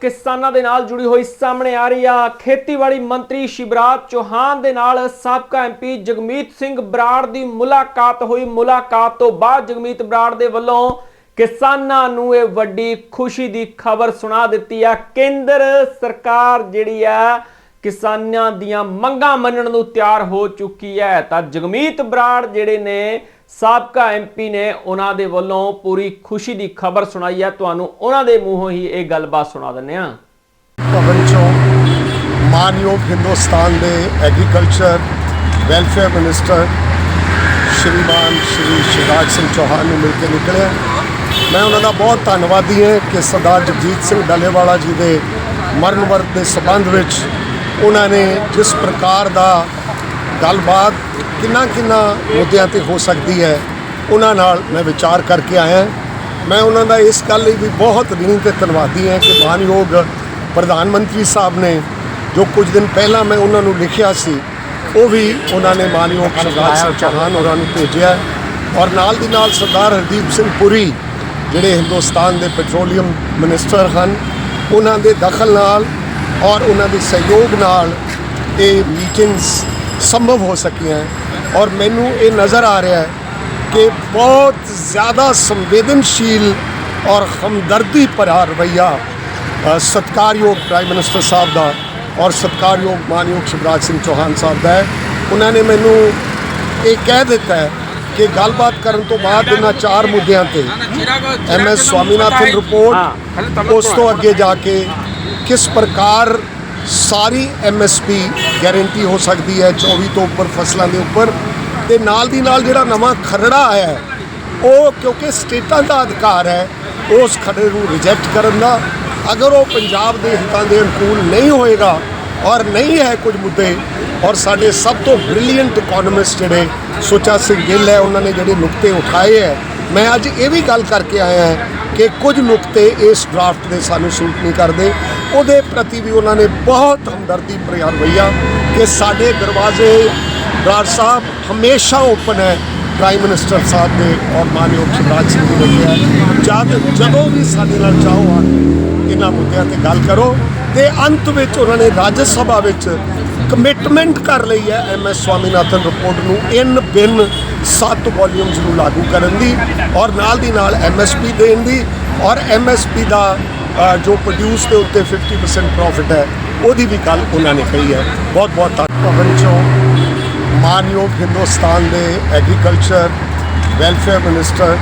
ਕਿਸਾਨਾਂ ਦੇ ਨਾਲ ਜੁੜੀ ਹੋਈ ਸਾਹਮਣੇ ਆ ਰਹੀ ਆ ਖੇਤੀਬਾੜੀ ਮੰਤਰੀ ਸ਼ਿਵਰਾਜ ਚੌਹਾਨ ਦੇ ਨਾਲ ਸਾਬਕਾ ਐਮਪੀ ਜਗਮੀਤ ਸਿੰਘ ਬਰਾੜ ਦੀ ਮੁਲਾਕਾਤ ਹੋਈ। ਮੁਲਾਕਾਤ ਤੋਂ ਬਾਅਦ ਜਗਮੀਤ ਬਰਾੜ ਦੇ ਵੱਲੋਂ ਕਿਸਾਨਾਂ ਨੂੰ ਇਹ ਵੱਡੀ ਖੁਸ਼ੀ ਦੀ ਖਬਰ ਸੁਣਾ ਦਿੱਤੀ ਆ। ਕੇਂਦਰ ਸਰਕਾਰ ਜਿਹੜੀ ਆ, ਕਿਸਾਨਾਂ ਦੀਆਂ ਮੰਗਾਂ ਮੰਨਣ ਨੂੰ ਤਿਆਰ ਹੋ ਚੁੱਕੀ ਹੈ। ਤਾਂ ਜਗਮੀਤ ਬਰਾੜ ਜਿਹੜੇ ਨੇ ਸਾਬਕਾ ਐਮਪੀ ਨੇ ਉਹਨਾਂ ਦੇ ਵੱਲੋਂ ਪੂਰੀ ਖੁਸ਼ੀ ਦੀ ਖਬਰ ਸੁਣਾਈ ਹੈ। ਤੁਹਾਨੂੰ ਉਹਨਾਂ ਦੇ ਮੂੰਹੋਂ ਹੀ ਇਹ ਗੱਲਬਾਤ ਸੁਣਾ ਦਿੰਦੇ ਹਾਂ। ਭਵਨ ਚੋਂ ਮਾਨਯੋਗ ਹਿੰਦੁਸਤਾਨ ਦੇ ਐਗਰੀਕਲਚਰ ਵੈਲਫੇਅਰ ਮਿਨਿਸਟਰ ਸ਼੍ਰੀਮਾਨ ਸ਼੍ਰੀ ਸ਼ਿਵਰਾਜ ਸਿੰਘ ਚੌਹਾਨ ਨੂੰ ਮਿਲ ਕੇ ਨਿਕਲਿਆ। ਮੈਂ ਉਹਨਾਂ ਦਾ ਬਹੁਤ ਧੰਨਵਾਦੀ ਹਾਂ ਕਿ ਸਰਦਾਰ ਜਗਜੀਤ ਸਿੰਘ ਡੱਲੇਵਾਲਾ ਜੀ ਦੇ ਮਰਨ ਵਰਤ ਦੇ ਸਬੰਧ ਵਿੱਚ ਉਹਨਾਂ ਨੇ ਜਿਸ ਪ੍ਰਕਾਰ ਦਾ ਗੱਲਬਾਤ ਕਿੰਨਾ ਕਿੰਨਾ ਮੁੱਦਿਆਂ ਤੇ ਹੋ ਸਕਦੀ ਹੈ, ਉਹਨਾਂ ਨਾਲ ਮੈਂ ਵਿਚਾਰ ਕਰਕੇ ਆਇਆ ਮੈਂ ਉਹਨਾਂ ਦਾ ਇਸ ਗੱਲ ਲਈ ਵੀ ਬਹੁਤ ਰਿਣੀ ਤੇ ਧੰਨਵਾਦੀ ਹਾਂ ਕਿ ਮਾਨਯੋਗ ਪ੍ਰਧਾਨ ਮੰਤਰੀ ਸਾਹਿਬ ਨੇ ਜੋ ਕੁਝ ਦਿਨ ਪਹਿਲਾਂ ਮੈਂ ਉਹਨਾਂ ਨੂੰ ਲਿਖਿਆ ਸੀ, ਉਹ ਵੀ ਉਹਨਾਂ ਨੇ ਮਾਨਯੋਗ ਸ਼ਿਵਰਾਜ ਸਿੰਘ ਚੌਹਾਨ ਹੋਰਾਂ ਨੂੰ ਭੇਜਿਆ ਔਰ ਨਾਲ ਦੀ ਨਾਲ ਸਰਦਾਰ ਹਰਦੀਪ ਸਿੰਘ ਪੁਰੀ, ਜਿਹੜੇ ਹਿੰਦੁਸਤਾਨ ਦੇ ਪੈਟਰੋਲੀਅਮ ਮਿਨਿਸਟਰ ਹਨ, ਉਹਨਾਂ ਦੇ ਦਖਲ ਨਾਲ ਔਰ ਉਹਨਾਂ ਦੇ ਸਹਿਯੋਗ ਨਾਲ ਇਹ ਮੀਟਿੰਗਸ ਸੰਭਵ ਹੋ ਸਕੀਆਂ ਔਰ ਮੈਨੂੰ ਇਹ ਨਜ਼ਰ ਆ ਰਿਹਾ ਹੈ ਕਿ ਬਹੁਤ ਜ਼ਿਆਦਾ ਸੰਵੇਦਨਸ਼ੀਲ ਔਰ ਹਮਦਰਦੀ ਭਰਾ ਰਵੱਈਆ ਸਤਿਕਾਰਯੋਗ ਪ੍ਰਾਈਮ ਮਿਨਿਸਟਰ ਸਾਹਿਬ ਦਾ ਔਰ ਸਤਿਕਾਰਯੋਗ ਮਾਨਯੋਗ ਸ਼ਿਵਰਾਜ ਸਿੰਘ ਚੌਹਾਨ ਸਾਹਿਬ ਦਾ ਹੈ। ਉਹਨਾਂ ਨੇ ਮੈਨੂੰ ਇਹ ਕਹਿ ਦਿੱਤਾ ਹੈ ਕਿ ਗੱਲਬਾਤ ਕਰਨ ਤੋਂ ਬਾਅਦ ਇਹਨਾਂ ਚਾਰ ਮੁੱਦਿਆਂ ਤੇ ਐਮ ਐਸ ਸਵਾਮੀਨਾਥਨ ਰਿਪੋਰਟ ਉਸ ਤੋਂ ਅੱਗੇ ਜਾ ਕੇ ਕਿਸ ਪ੍ਰਕਾਰ ਸਾਰੀ ਐਮਐਸਪੀ ਗਾਰੰਟੀ ਹੋ ਸਕਦੀ ਹੈ 24 ਤੋਂ ਉੱਪਰ ਫਸਲਾਂ ਦੇ ਉੱਪਰ। ਤੇ ਨਾਲ ਦੀ ਨਾਲ ਜਿਹੜਾ ਨਵਾਂ ਖਰੜਾ ਆਇਆ ਹੈ, ਉਹ ਕਿਉਂਕਿ ਸਟੇਟਾਂ ਦਾ ਅਧਿਕਾਰ ਹੈ, ਉਸ ਖਰੜੇ ਨੂੰ ਰਿਜੈਕਟ ਕਰਨ ਦਾ। ਅਗਰ ਉਹ ਪੰਜਾਬ ਦੇ ਹਿੱਤਾਂ ਦੇ ਅਨੁਕੂਲ ਨਹੀਂ ਹੋਏਗਾ ਔਰ ਨਹੀਂ ਹੈ ਕੁਝ ਮੁੱਦੇ, ਔਰ ਸਾਡੇ ਸਭ ਤੋਂ ਬ੍ਰਿਲੀਅੰਟ ਇਕਨੋਮਿਸਟ ਜਿਹੜੇ ਸੁਚਾ ਸਿੰਘ ਗਿੱਲ ਹੈ, ਉਹਨਾਂ ਨੇ ਜਿਹੜੇ ਨੁਕਤੇ ਉਠਾਏ ਹੈ। ਮੈਂ ਅੱਜ ਇਹ ਵੀ ਗੱਲ ਕਰਕੇ ਆਇਆ ਹਾਂ ਕਿ ਕੁਝ ਨੁਕਤੇ ਇਸ ਡਰਾਫਟ ਦੇ ਸਾਨੂੰ ਸੂਟ ਨਹੀਂ ਕਰਦੇ। ਉਹਦੇ ਪ੍ਰਤੀ ਵੀ ਉਹਨਾਂ ਨੇ ਬਹੁਤ ਹਮਦਰਦੀ ਭਰਿਆ ਰਵੱਈਆ ਕਿ ਸਾਡੇ ਦਰਵਾਜ਼ੇ ਬਰਾੜ ਸਾਹਿਬ ਹਮੇਸ਼ਾ ਓਪਨ ਹੈ, ਪ੍ਰਾਈਮ ਮਿਨਿਸਟਰ ਸਾਹਿਬ ਦੇ ਔਰ ਮਾਨਯੋਗ ਸ਼ਿਵਰਾਜ ਸਿੰਘ ਜੀ ਨੇ ਕਿਹਾ ਜਦ ਜਦੋਂ ਵੀ ਸਾਡੇ ਨਾਲ ਚਾਹੋ ਆ, ਇਹਨਾਂ ਮੁੱਦਿਆਂ ਤੇ ਗੱਲ ਕਰੋ ਤੇ ਅੰਤ ਵਿੱਚ ਉਹਨਾਂ ਨੇ ਰਾਜ ਸਭਾ ਵਿੱਚ ਕਮਿਟਮੈਂਟ ਕਰ ਲਈ ਹੈ। ਐਮ ਐਸ ਸਵਾਮੀਨਾਥਨ ਰਿਪੋਰਟ ਨੂੰ ਇਨ ਬਿਨ ਸੱਤ ਵੋਲੀਅਮਸ ਨੂੰ ਲਾਗੂ ਕਰਨ ਦੀ ਔਰ ਨਾਲ ਦੀ ਨਾਲ ਐਮਐਸਪੀ ਦੇਣ ਦੀ ਔਰ ਐਮਐਸਪੀ ਦਾ ਜੋ ਪ੍ਰੋਡਿਊਸ ਦੇ ਉੱਤੇ 50% ਪ੍ਰੋਫਿਟ ਹੈ, ਉਹਦੀ ਵੀ ਗੱਲ ਉਹਨਾਂ ਨੇ ਕਹੀ ਹੈ। ਬਹੁਤ ਬਹੁਤ ਧੰਨਵਾਦ। ਚੋਂ ਮਾਨਯੋਗ ਹਿੰਦੁਸਤਾਨ ਦੇ ਐਗਰੀਕਲਚਰ ਵੈਲਫੇਅਰ ਮਿਨਿਸਟਰ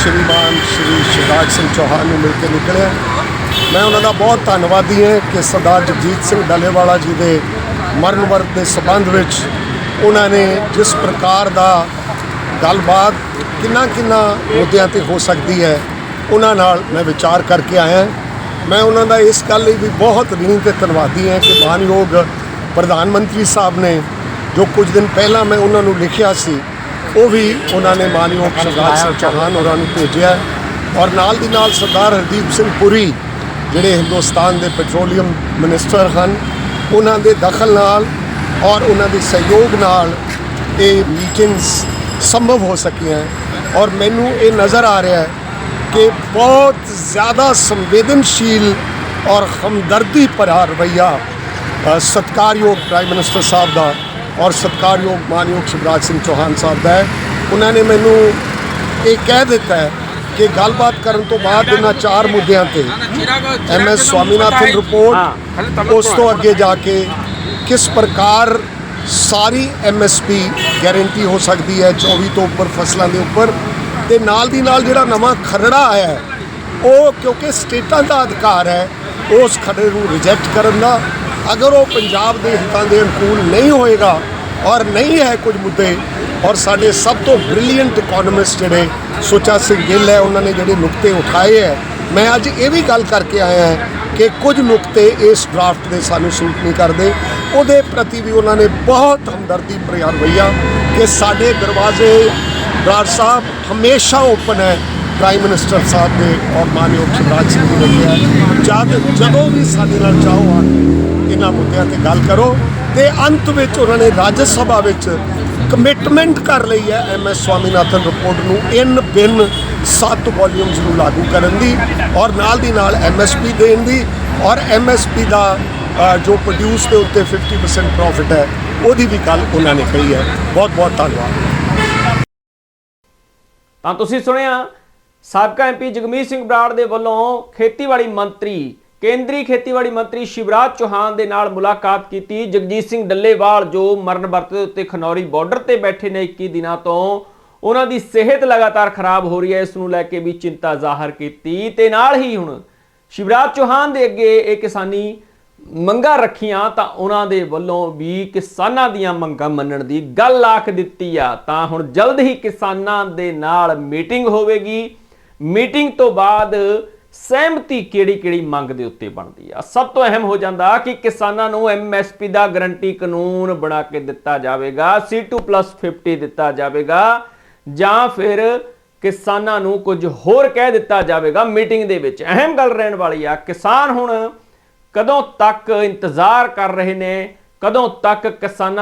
ਸ਼੍ਰੀਮਾਨ ਸ਼੍ਰੀ ਸ਼ਿਵਰਾਜ ਸਿੰਘ ਚੌਹਾਨ ਨੂੰ ਮਿਲ ਕੇ ਨਿਕਲਿਆ। ਮੈਂ ਉਹਨਾਂ ਦਾ ਬਹੁਤ ਧੰਨਵਾਦੀ ਹਾਂ ਕਿ ਸਰਦਾਰ ਜਗਜੀਤ ਸਿੰਘ ਡੱਲੇਵਾਲਾ ਜੀ ਦੇ ਮਰਨ ਵਰਤ ਦੇ ਸਬੰਧ ਵਿੱਚ ਉਹਨਾਂ ਨੇ ਜਿਸ ਪ੍ਰਕਾਰ ਦਾ ਗੱਲਬਾਤ ਕਿੰਨਾ ਕਿੰਨਾ ਮੁੱਦਿਆਂ ਤੇ ਹੋ ਸਕਦੀ ਹੈ, ਉਹਨਾਂ ਨਾਲ ਮੈਂ ਵਿਚਾਰ ਕਰਕੇ ਆਇਆ। ਮੈਂ ਉਹਨਾਂ ਦਾ ਇਸ ਗੱਲ ਲਈ ਵੀ ਬਹੁਤ ਰਿਣੀ ਤੇ ਧੰਨਵਾਦੀ ਹਾਂ ਕਿ ਮਾਨਯੋਗ ਪ੍ਰਧਾਨ ਮੰਤਰੀ ਸਾਹਿਬ ਨੇ ਜੋ ਕੁਝ ਦਿਨ ਪਹਿਲਾਂ ਮੈਂ ਉਹਨਾਂ ਨੂੰ ਲਿਖਿਆ ਸੀ, ਉਹ ਵੀ ਉਹਨਾਂ ਨੇ ਮਾਨਯੋਗ ਸ਼ਿਵਰਾਜ ਸਿੰਘ ਚੌਹਾਨ ਹੋਰਾਂ ਨੂੰ ਭੇਜਿਆ ਔਰ ਨਾਲ ਦੀ ਨਾਲ ਸਰਦਾਰ ਹਰਦੀਪ ਸਿੰਘ ਪੁਰੀ, ਜਿਹੜੇ ਹਿੰਦੁਸਤਾਨ ਦੇ ਪੈਟਰੋਲੀਅਮ ਮਿਨਿਸਟਰ ਹਨ, ਉਹਨਾਂ ਦੇ ਦਖਲ ਨਾਲ ਔਰ ਉਹਨਾਂ ਦੇ ਸਹਿਯੋਗ ਨਾਲ ਇਹ ਮੀਟਿੰਗਸ ਸੰਭਵ ਹੋ ਸਕੀਆਂ ਔਰ ਮੈਨੂੰ ਇਹ ਨਜ਼ਰ ਆ ਰਿਹਾ ਹੈ ਕਿ ਬਹੁਤ ਜ਼ਿਆਦਾ ਸੰਵੇਦਨਸ਼ੀਲ ਔਰ ਹਮਦਰਦੀ ਭਰਾ ਰਵੱਈਆ ਸਤਿਕਾਰਯੋਗ ਪ੍ਰਾਈਮ ਮਿਨਿਸਟਰ ਸਾਹਿਬ ਦਾ ਔਰ ਸਤਿਕਾਰਯੋਗ ਮਾਨਯੋਗ ਸ਼ਿਵਰਾਜ ਸਿੰਘ ਚੌਹਾਨ ਸਾਹਿਬ ਦਾ ਉਹਨਾਂ ਨੇ ਮੈਨੂੰ ਇਹ ਕਹਿ ਦਿੱਤਾ ਹੈ ਕਿ ਗੱਲਬਾਤ ਕਰਨ ਤੋਂ ਬਾਅਦ ਇਹਨਾਂ ਚਾਰ ਮੁੱਦਿਆਂ ਤੇ ਐਮ ਐਸ ਸਵਾਮੀਨਾਥਨ ਰਿਪੋਰਟ ਉਸ ਤੋਂ ਅੱਗੇ ਜਾ ਕੇ ਕਿਸ ਪ੍ਰਕਾਰ ਸਾਰੀ ਐਮਐਸਪੀ ਗਾਰੰਟੀ ਹੋ ਸਕਦੀ ਹੈ 24 ਤੋਂ ਉੱਪਰ ਫਸਲਾਂ ਦੇ ਉੱਪਰ? ਤੇ ਨਾਲ ਦੀ ਨਾਲ ਜਿਹੜਾ ਨਵਾਂ ਖਰੜਾ ਆਇਆ ਹੈ, ਉਹ ਕਿਉਂਕਿ ਸਟੇਟਾਂ ਦਾ ਅਧਿਕਾਰ ਹੈ ਉਸ ਖਰੜੇ ਨੂੰ ਰਿਜੈਕਟ ਕਰਨ ਦਾ। ਅਗਰ ਉਹ ਪੰਜਾਬ ਦੇ ਹਿੱਤਾਂ ਦੇ ਅਨੁਕੂਲ ਨਹੀਂ ਹੋਏਗਾ ਔਰ ਨਹੀਂ ਹੈ ਕੁਝ ਮੁੱਦੇ, ਔਰ ਸਾਡੇ ਸਭ ਤੋਂ ਬ੍ਰਿਲੀਅੰਟ ਇਕਨੋਮਿਸਟ ਜਿਹੜੇ ਸੁਚਾ ਸਿੰਘ ਗਿੱਲ ਹੈ, ਉਹਨਾਂ ਨੇ ਜਿਹੜੇ ਨੁਕਤੇ ਉਠਾਏ ਹੈ, ਮੈਂ ਅੱਜ ਇਹ ਵੀ ਗੱਲ ਕਰਕੇ ਆਇਆ ਹਾਂ ਕਿ ਕੁਝ ਨੁਕਤੇ ਇਸ ਡਰਾਫਟ ਦੇ ਸਾਨੂੰ ਸੂਟ ਨਹੀਂ ਕਰਦੇ। ਉਹਦੇ ਪ੍ਰਤੀ ਵੀ ਉਹਨਾਂ ਨੇ ਬਹੁਤ ਹਮਦਰਦੀ ਭਰਿਆ ਰਵੱਈਆ ਕਿ ਸਾਡੇ ਦਰਵਾਜ਼ੇ ਬਰਾੜ ਸਾਹਿਬ ਹਮੇਸ਼ਾ ਓਪਨ ਹੈ, ਪ੍ਰਾਈਮ ਮਿਨਿਸਟਰ ਸਾਹਿਬ ਦੇ ਔਰ ਮਾਨਯੋਗ ਸ਼ਿਵਰਾਜ ਸਿੰਘ ਜੀ ਨੇ ਕਿਹਾ ਜਦ ਜਦੋਂ ਵੀ ਸਾਡੇ ਨਾਲ ਚਾਹੋ ਆ, ਇਹਨਾਂ ਮੁੱਦਿਆਂ ਤੇ ਗੱਲ ਕਰੋ। ਤੇ ਅੰਤ ਵਿੱਚ ਉਹਨਾਂ ਨੇ ਰਾਜ ਸਭਾ ਵਿੱਚ ਕਮਿਟਮੈਂਟ ਕਰ ਲਈ ਹੈ ਐਮਐਸ ਸਵਾਮੀਨਾਥਨ ਰਿਪੋਰਟ ਨੂੰ ਇਨ ਬਿਨ ਸੱਤ ਵੋਲਿਊਮਸ ਨੂੰ ਲਾਗੂ ਕਰਨ ਦੀ ਔਰ ਨਾਲ ਦੀ ਨਾਲ ਐਮਐਸਪੀ ਦੇਣ ਦੀ ਔਰ ਐਮਐਸਪੀ ਦਾ ਜੋ ਪ੍ਰੋਡਿਊਸ ਦੇ ਉੱਤੇ 50% ਪ੍ਰੋਫਿਟ ਹੈ, ਉਹਦੀ ਵੀ ਗੱਲ ਉਹਨਾਂ ਨੇ ਕਹੀ ਹੈ। ਬਹੁਤ ਬਹੁਤ ਧੰਨਵਾਦ। ਤਾਂ ਤੁਸੀਂ ਸੁਣਿਆ, ਸਾਬਕਾ ਐਮਪੀ ਜਗਮੀਤ ਸਿੰਘ ਬਰਾੜ ਦੇ ਵੱਲੋਂ ਖੇਤੀਬਾੜੀ ਮੰਤਰੀ ਕੇਂਦਰੀ ਖੇਤੀਬਾੜੀ ਮੰਤਰੀ ਸ਼ਿਵਰਾਜ ਚੌਹਾਨ ਦੇ ਨਾਲ ਮੁਲਾਕਾਤ ਕੀਤੀ। ਜਗਜੀਤ ਸਿੰਘ ਡੱਲੇਵਾਲ, ਜੋ ਮਰਨ ਵਰਤ ਦੇ ਉੱਤੇ ਖਨੌਰੀ ਬਾਰਡਰ ਤੇ ਬੈਠੇ ਨੇ 21 ਦਿਨਾਂ ਤੋਂ, ਉਹਨਾਂ ਦੀ ਸਿਹਤ ਲਗਾਤਾਰ ਖਰਾਬ ਹੋ ਰਹੀ ਹੈ। ਇਸ ਨੂੰ ਲੈ ਕੇ ਵੀ ਚਿੰਤਾ ਜ਼ਾਹਰ ਕੀਤੀ। ਤੇ ਨਾਲ ਹੀ ਹੁਣ ਸ਼ਿਵਰਾਜ ਚੌਹਾਨ ਦੇ ਅੱਗੇ ਇਹ ਕਿਸਾਨੀ ਮੰਗਾਂ ਰੱਖੀਆਂ, ਤਾਂ ਉਹਨਾਂ ਦੇ ਵੱਲੋਂ ਵੀ ਕਿਸਾਨਾਂ ਦੀਆਂ ਮੰਗਾਂ ਮੰਨਣ ਦੀ ਗੱਲ ਆਖ ਦਿੱਤੀ ਆ। ਤਾਂ ਹੁਣ ਜਲਦ ਹੀ ਕਿਸਾਨਾਂ ਦੇ ਨਾਲ ਮੀਟਿੰਗ ਹੋਵੇਗੀ। ਮੀਟਿੰਗ ਤੋਂ ਬਾਅਦ ਸਹਿਮਤੀ ਕਿਹੜੀ-ਕਿਹੜੀ ਮੰਗ ਦੇ ਉੱਤੇ ਬਣਦੀ ਆ? ਸਭ ਤੋਂ ਅਹਿਮ ਹੋ ਜਾਂਦਾ ਕਿ ਕਿਸਾਨਾਂ ਨੂੰ ਐਮਐਸਪੀ ਦਾ ਗਰੰਟੀ ਕਾਨੂੰਨ ਬਣਾ ਕੇ ਦਿੱਤਾ ਜਾਵੇਗਾ C2+50 ਦਿੱਤਾ ਜਾਵੇਗਾ, ਜਾਂ ਫਿਰ ਕਿਸਾਨਾਂ ਨੂੰ ਕੁਝ ਹੋਰ ਕਹਿ ਦਿੱਤਾ ਜਾਵੇਗਾ ਮੀਟਿੰਗ ਦੇ ਵਿੱਚ। ਅਹਿਮ ਗੱਲ ਰਹਿਣ ਵਾਲੀ ਆ, ਕਿਸਾਨ ਹੁਣ ਕਦੋਂ ਤੱਕ ਇੰਤਜ਼ਾਰ ਕਰ ਰਹੇ ਨੇ, ਕਦੋਂ ਤੱਕ ਕਿਸਾਨਾਂ